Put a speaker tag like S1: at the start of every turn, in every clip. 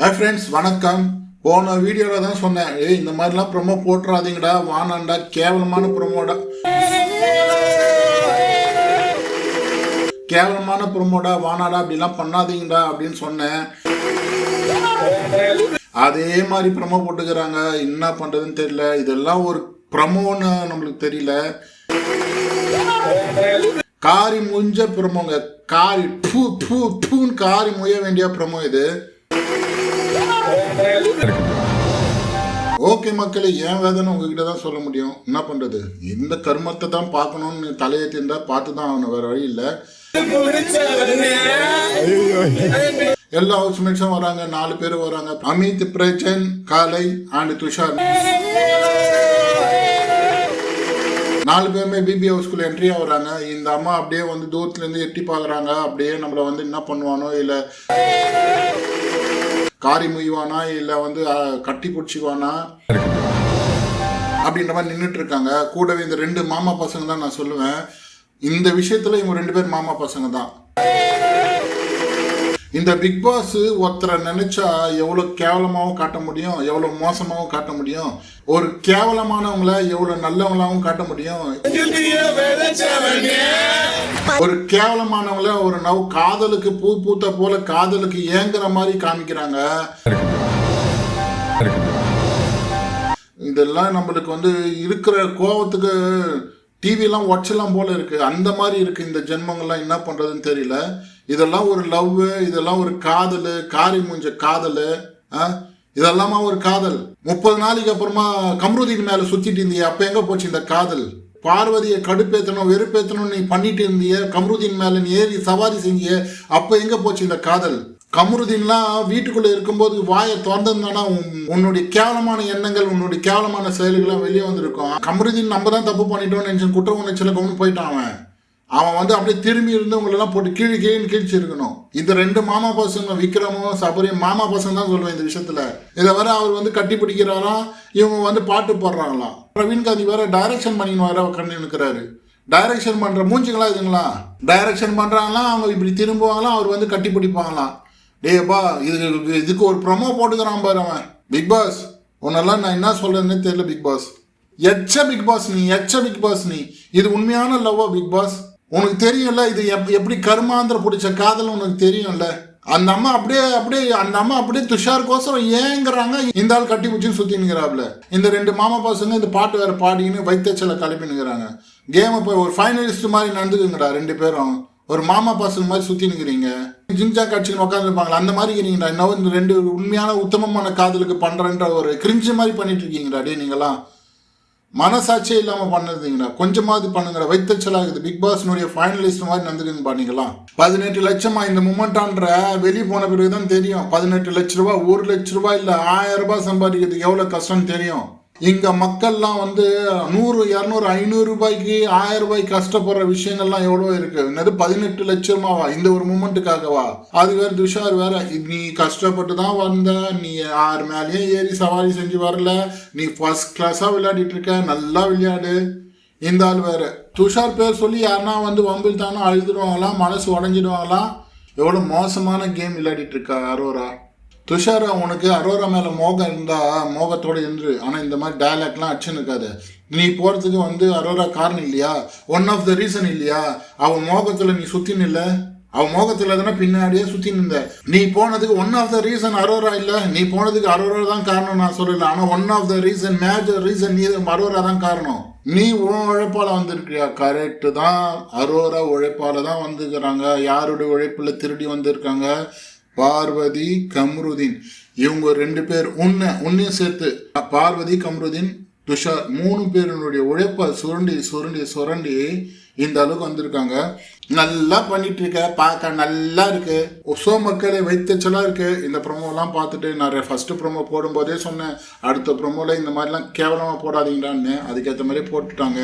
S1: Hi friends வணக்கம். போன வீடியோவில் தான் சொன்னேன். ஏய் இந்த மாதிரிலாம் ப்ரொமோ போட்டுறாதீங்கடா. வானாண்டா கேவலமான ப்ரொமோடா கேவலமான ப்ரொமோடா வானாடா அப்படிலாம் பண்ணாதீங்கடா அப்படின்னு சொன்னேன். அதே மாதிரி ப்ரொமோ போட்டுக்கிறாங்க. என்ன பண்ணுறதுன்னு தெரியல. இதெல்லாம் ஒரு ப்ரமோன்னு நம்மளுக்கு தெரியல. காரி முஞ்ச ப்ரமோங்க காரி பூ பூ பூன்னு காரி முய வேண்டிய ப்ரமோ இது. ஓகே மக்களே என் வேதனை உங்ககிட்ட தான் சொல்ல முடியும்? என்ன பண்றது? இந்த கர்மத்தை தான் பார்க்கணும்னு தலையை இருந்தா பார்த்து தான் ஆகணும் வேற வழி இல்லை. எல்லா ஹவுஸ்மேட்ஸும் வராங்க நாலு பேர் வராங்க. அமித் பிரச்சன் காலை அண்ட் துஷார். நாலு பேருமே பிபி ஹவுஸ்குள்ள என்ட்ரி ஆகுறாங்க இந்த அம்மா அப்படியே வந்து தூரத்துல இருந்து எட்டி பார்க்குறாங்க. அப்படியே நம்மள வந்து என்ன பண்ணுவானோ இல்லை. காரி முய்வானா இல்ல வந்து கட்டி பிடிச்சிக்குவானா அப்படின்ற மாதிரி நின்றுட்டு இருக்காங்க கூடவே இந்த ரெண்டு மாமா பசங்க தான் நான் சொல்லுவேன். இந்த விஷயத்துல இவங்க ரெண்டு பேர் மாமா பசங்க தான் இந்த பிக் பாஸ் ஒருத்தரை நினைச்சா எவ்வளவு கேவலமாகவும் காட்ட முடியும் எவ்வளவு மோசமாகவும் காட்ட முடியும். ஒரு கேவலமானவங்கள எவ்வளவு நல்லவங்களாகவும் காட்ட முடியும். ஒரு கேவலமானவங்கள ஒரு நவ் காதலுக்கு பூ பூத்த போல காதலுக்கு ஏங்குற மாதிரி காமிக்கிறாங்க. இதெல்லாம் நம்மளுக்கு வந்து இருக்கிற கோவத்துக்கு டிவிலாம் ஒச்சலாம் போல இருக்கு. அந்த மாதிரி இருக்கு இந்த ஜென்மங்கள்லாம். என்ன பண்றதுன்னு தெரியல. இதெல்லாம் ஒரு லவ் இதெல்லாம் ஒரு காதல் காரி மூஞ்ச காதல் இதெல்லாமா ஒரு காதல். முப்பது நாளைக்கு அப்புறமா கம்ருதீன் மேல சுத்திட்டு இருந்தியே அப்ப எங்க போச்சு இந்த காதல்? பார்வதியை கடுப்பேற்றணும் வெறுப்பேற்றணும் நீ பண்ணிட்டு இருந்திய கமருதீன் மேல நீ ஏறி சவாரி செஞ்சிய அப்ப எங்க போச்சு இந்த காதல்? கமருதீன்லாம் வீட்டுக்குள்ள இருக்கும்போது வாயை திறந்திருந்தானா உன்- உன்னுடைய கேவலமான எண்ணங்கள் உன்னுடைய கேவலமான செயல்கள்லாம் வெளியே வந்திருக்கும். கமருதீன் நம்ம தான் தப்பு பண்ணிட்டோம்னு நினைச்சு குற்ற உணர்ச்சியில கவனம் போயிட்டான் அவன். அவன் வந்து அப்படியே திரும்பி இருந்து உங்களெல்லாம் போட்டு கீழே கீழே கீழ்ச்சி இருக்கணும். இந்த ரெண்டு மாமா பசங்க விக்ரமும் சபரியும் மாமா பசங்க தான் சொல்லுவேன் இந்த விஷயத்துல. இதை வர அவர் வந்து கட்டி பிடிக்கிறாராம் இவங்க வந்து பாட்டு போடுறாங்களாம் பிரவீன் காந்தி வேற டைரக்ஷன் பண்ணின்னு வேற கண்ணு நிற்கிறாரு டைரக்ஷன் பண்ற மூஞ்சிங்களா இதுங்களா? டைரக்ஷன் பண்றாங்களாம் அவங்க இப்படி திரும்புவாங்களாம் அவர் வந்து கட்டி பிடிப்பாங்களாம் டேப்பா இது இதுக்கு ஒரு ப்ரொமோ போட்டுக்கிறான் பாரு அவன். பிக் பாஸ் உன்னெல்லாம் நான் என்ன சொல்றேன்னு தெரியல பிக் பாஸ் எச்ச பிக் பாஸ் நீ எச்ச பிக் பாஸ் நீ. இது உண்மையான லவ்வா பிக் பாஸ் உனக்கு தெரியும்ல இது எப்- எப்படி கருமாந்திர பிடிச்ச காதல் உனக்கு தெரியும்ல? அந்த அம்மா அப்படியே அப்படியே அந்த அம்மா அப்படியே துஷார் கோசரம் ஏங்குறாங்க. இந்த ஆள் கட்டி பிடிச்சின்னு சுற்றினுங்கிறாப்ல இந்த ரெண்டு மாமா பசங்க இந்த பாட்டு வேறு பாடிக்கின்னு வைத்தச்சல கிளப்பி கேமை போய் ஒரு ஃபைனலிஸ்ட் மாதிரி நடந்துக்குங்கடா ரெண்டு பேரும். ஒரு மாமா பசங்க மாதிரி சுத்தி நிற்கிறீங்க ஜிஞ்சா கட்சின்னு உட்காந்துருப்பாங்களா அந்த மாதிரி இருக்கிறீங்கடா இன்னும் இந்த ரெண்டு உண்மையான உத்தமமான காதலுக்கு பண்ணுறன்ற ஒரு கிரிஞ்சு மாதிரி பண்ணிட்டு இருக்கீங்கடா டே நீங்களாம் மனசாட்சியே இல்லாமல் பண்ணதுங்கடா கொஞ்சமாவது பண்ணுங்கடா. வைத்தச்சலாகுது பிக் பாஸ்னுடைய ஃபைனலிஸ்ட் மாதிரி நடந்துக்குங்க பண்ணிக்கலாம் பதினெட்டு லட்சமா இந்த மூமெண்டான்ற வெளியே போன பிறகு தான் தெரியும். பதினெட்டு லட்ச ரூபா ஒரு லட்ச ரூபா இல்லை ஆயிரம் ரூபாய் சம்பாதிக்கிறதுக்கு எவ்வளோ கஷ்டம்னு தெரியும். இங்கே மக்கள்லாம் வந்து நூறு இரநூறு ஐநூறு ரூபாய்க்கு ஆயிரம் ரூபாய்க்கு கஷ்டப்படுற விஷயங்கள்லாம் எவ்வளோ இருக்கு. என்னது பதினெட்டு லட்சமாவா இந்த ஒரு மூமெண்ட்டுக்காகவா அது வேற துஷார் வேற. நீ கஷ்டப்பட்டு தான் வந்த நீ யார் மேலேயும் ஏறி சவாரி செஞ்சு வரல. நீ ஃபர்ஸ்ட் கிளாஸாக விளையாடிட்டு இருக்க நல்லா விளையாடு. இந்த ஆள் வேற. துஷார் பேர் சொல்லி யாருன்னா வந்து வம்பிழ்த்தானோ அழுதுடுவாங்களாம் மனசு உடஞ்சிடுவாங்களாம் எவ்வளோ மோசமான கேம் விளையாடிட்டு இருக்கா அரோரா. துஷாரா உனக்கு அரோரா மேலே மோகம் இருந்தால் மோகத்தோடு இருந்து. ஆனால் இந்த மாதிரி டயலாக்லாம் அடிச்சுன்னு இருக்காது. நீ போகிறதுக்கு வந்து அரோரா காரணம் இல்லையா? ஒன் ஆஃப் த ரீசன் இல்லையா? அவன் மோகத்தில் நீ சுற்றின்னு இல்லை? அவன் மோகத்தில் தானே பின்னாடியே சுற்றி நின்ற நீ போனதுக்கு one of the reason Aurora இல்லை? நீ போனதுக்கு அரோரா தான் காரணம் நான் சொல்லல. ஆனால் one of the reason major reason நீ அரோரா தான் காரணம். நீ உன் உழைப்பால் வந்திருக்கியா? கரெக்டு தான். அரோரா உழைப்பால் தான் வந்துக்கிறாங்க. யாருடைய உழைப்பில் திருடி வந்திருக்காங்க? பார்வதி கம்ருதீன். இவங்க ரெண்டு பேர் உன்னை உன்னையும் சேர்த்து பார்வதி கம்ருதீன் துஷார் மூணு பேருனுடைய உழைப்பை சுரண்டி சுரண்டி சுரண்டி இந்த அளவுக்கு வந்திருக்காங்க. நல்லா பண்ணிட்டு இருக்க பார்க்க நல்லா இருக்கு. சோ மக்களே வைத்தச்சலா இருக்கு. இந்த ப்ரொமோலாம் பார்த்துட்டு நான் ஃபர்ஸ்ட் ப்ரொமோ போடும்போதே சொன்னேன். அடுத்த ப்ரோமோல இந்த மாதிரிலாம் கேவலமாக போடாதீங்கடான்னு. அதுக்கேற்ற மாதிரி போட்டுட்டாங்க.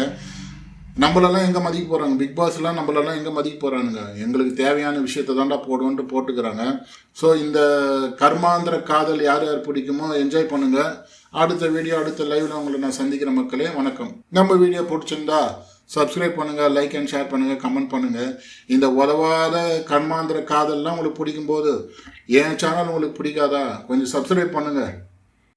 S1: நம்மளெல்லாம் எங்கே மதிக்க போகிறாங்க பிக் பாஸ்லாம் நம்மளெல்லாம் எங்கே மதிக்க போகிறானுங்க எங்களுக்கு தேவையான விஷயத்த தாண்டா போடுவோன்ட்டு போட்டுக்கிறாங்க. ஸோ இந்த கர்மாந்திர காதல் யார் யார் பிடிக்குமோ என்ஜாய் பண்ணுங்கள் அடுத்த வீடியோ அடுத்த லைவில் உங்களை நான் சந்திக்கிற மக்களே வணக்கம். நம்ம வீடியோ பிடிச்சிருந்தா சப்ஸ்கிரைப் பண்ணுங்கள் லைக் அண்ட் ஷேர் பண்ணுங்கள் கமெண்ட் பண்ணுங்கள் இந்த உதவாத கர்மாந்திர காதல்லாம் உங்களுக்கு பிடிக்கும்போது என் சேனல் உங்களுக்கு பிடிக்காதா? கொஞ்சம் சப்ஸ்கிரைப் பண்ணுங்கள்